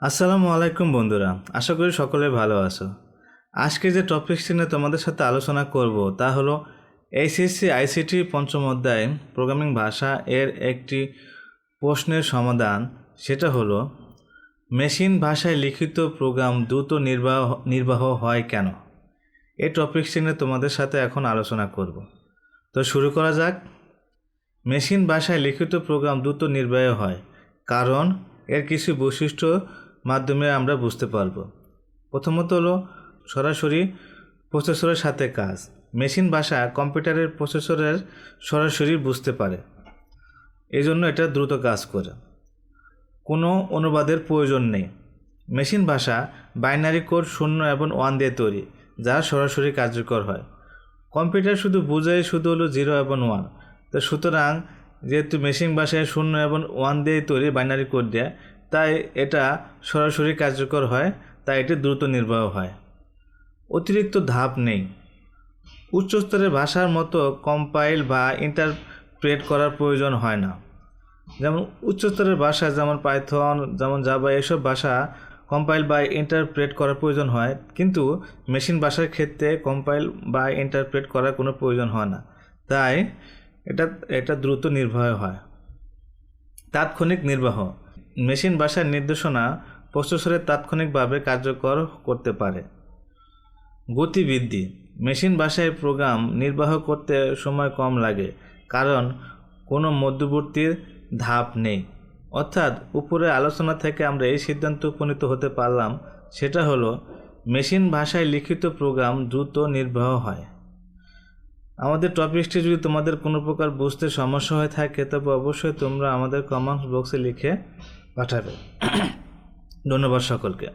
আসসালামু আলাইকুম বন্ধুরা, আশা করি সকলে ভালো আছো। আজকে যে টপিকটি নিয়ে তোমাদের সাথে আলোচনা করব তা হলো এইচএসসি আইসিটি পঞ্চম অধ্যায় প্রোগ্রামিং ভাষা এর একটি প্রশ্নের সমাধান। সেটা হলো মেশিন ভাষায় লিখিত প্রোগ্রাম দ্রুত নির্বাহ নির্বাহ হয় কেন? এই টপিকটি নিয়ে তোমাদের সাথে এখন আলোচনা করব। তো শুরু করা যাক। মেশিন ভাষায় লিখিত প্রোগ্রাম দ্রুত নির্বাহ হয়, কারণ এর কিছু বৈশিষ্ট্য মাধ্যমে আমরা বুঝতে পারব। প্রথমত হলো সরাসরি প্রসেসরের সাথে কাজ। মেশিন ভাষা কম্পিউটারের প্রসেসরের সরাসরি বুঝতে পারে। এই জন্য এটা দ্রুত কাজ করে। কোনো অনুবাদের প্রয়োজন নেই। মেশিন ভাষা বাইনারি কোড শূন্য এবং ওয়ান দিয়ে তৈরি, যা সরাসরি কার্যকর হয়। কম্পিউটার শুধু বোঝায় শুধু হলো জিরো এবং ওয়ান। তো সুতরাং যেহেতু মেশিন ভাষায় শূন্য এবং ওয়ান দিয়ে তৈরি বাইনারি কোড দেয় তাই এটা সরাসরি কার্যকর হয়, তাই এটি দ্রুত নির্বাহ হয়। অতিরিক্ত ধাপ নেই। উচ্চস্তরের ভাষার মতো কম্পাইল বা ইন্টারপ্রেট করার প্রয়োজন হয় না। যেমন উচ্চস্তরের ভাষা যেমন পাইথন যেমন জাবা এসব ভাষা কম্পাইল বা ইন্টারপ্রেট করার প্রয়োজন হয়, কিন্তু মেশিন ভাষার ক্ষেত্রে কম্পাইল বা ইন্টারপ্রেট করার কোনো প্রয়োজন হয় না। তাই এটা এটা দ্রুত নির্বাহ হয়। তাৎক্ষণিক নির্বাহ। মেশিন ভাষার নির্দেশনা প্রসেসরে তাৎক্ষণিকভাবে কার্যকর করতে পারে। গতিবৃদ্ধি মেশিন ভাষায় প্রোগ্রাম নির্বাহ করতে সময় কম লাগে, কারণ কোনো মধ্যবর্তীর ধাপ নেই। অর্থাৎ উপরে আলোচনা থেকে আমরা এই সিদ্ধান্ত উপনীত হতে পারলাম, সেটা হলো মেশিন ভাষায় লিখিত প্রোগ্রাম দ্রুত নির্বাহ হয়। আমাদের টপিকটি যদি তোমাদের কোনো প্রকার বুঝতে সমস্যা হয়ে থাকে, তবে অবশ্যই তোমরা আমাদের কমেন্টস বক্সে লিখে পাঠাবে ধন্যবাদ সকলকে।